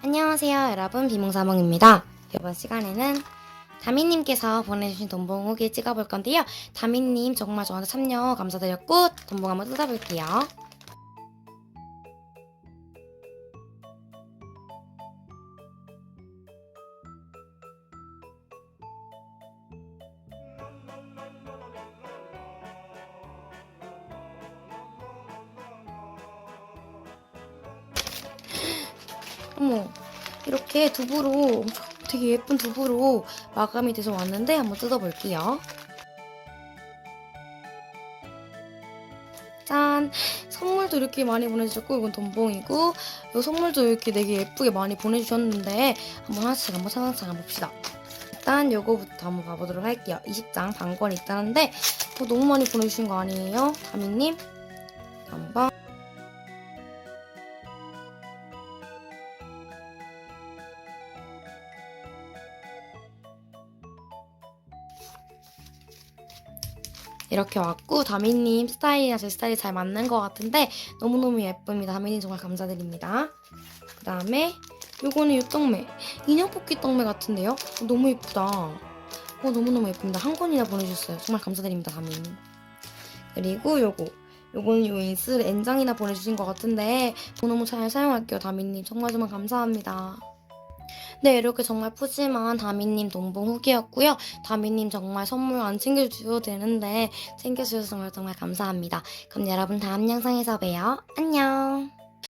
안녕하세요 여러분. 비몽사몽입니다. 이번 시간에는 다미님께서 보내주신 돈봉 후기 찍어볼 건데요. 다미님 정말 저한테 참여 감사드렸고 돈봉 한번 뜯어볼게요 어머 이렇게 두부로 되게 예쁜 두부로 마감이 돼서 왔는데 한번 뜯어볼게요. 짠! 선물도 이렇게 많이 보내주셨고 이건 돈봉이고 이 선물도 이렇게 되게 예쁘게 많이 보내주셨는데 한번 하나씩 한번 차근차근 봅시다. 일단 요거부터 한번 봐보도록 할게요. 20장 방권이 있다는데 어, 너무 많이 보내주신 거 아니에요? 다미님? 한번 이렇게 왔고 다미님 스타일이랑 제 스타일이 잘 맞는 것 같은데 너무너무 예쁩니다. 다미님 정말 감사드립니다. 그 다음에 요거는 요떡매 인형 뽑기 떡매 같은데요? 어, 너무 예쁘다. 어, 너무너무 예쁩니다. 한 권이나 보내주셨어요. 정말 감사드립니다. 다미님. 그리고 요거 요거는 요 인스 N장이나 보내주신 것 같은데 너무 잘 사용할게요. 다미님 정말 정말 감사합니다. 네, 이렇게 정말 푸짐한 다미님 돈봉 후기였고요. 다미님 정말 선물 안 챙겨주셔도 되는데 챙겨주셔서 정말 정말 감사합니다. 그럼 여러분 다음 영상에서 봬요. 안녕!